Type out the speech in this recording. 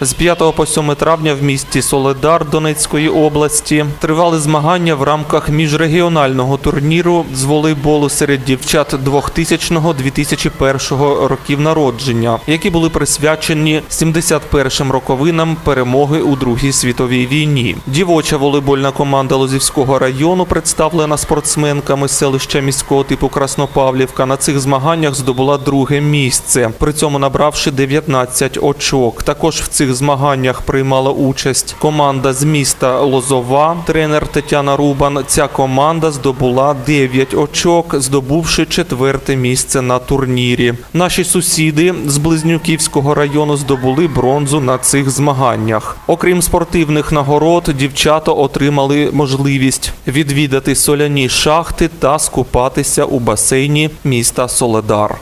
З 5 по 7 травня в місті Соледар Донецької області тривали змагання в рамках міжрегіонального турніру з волейболу серед дівчат 2000-2001 років народження, які були присвячені 71-м роковинам перемоги у Другій світовій війні. Дівоча волейбольна команда Лозівського району, представлена спортсменками селища міського типу Краснопавлівка, на цих змаганнях здобула друге місце, при цьому набравши 19 очок. Також в цих змаганнях приймала участь команда з міста Лозова, тренер Тетяна Рубан. Ця команда здобула 9 очок, здобувши четверте місце на турнірі. Наші сусіди з Близнюківського району здобули бронзу на цих змаганнях. Окрім спортивних нагород, дівчата отримали можливість відвідати соляні шахти та скупатися у басейні міста Соледар.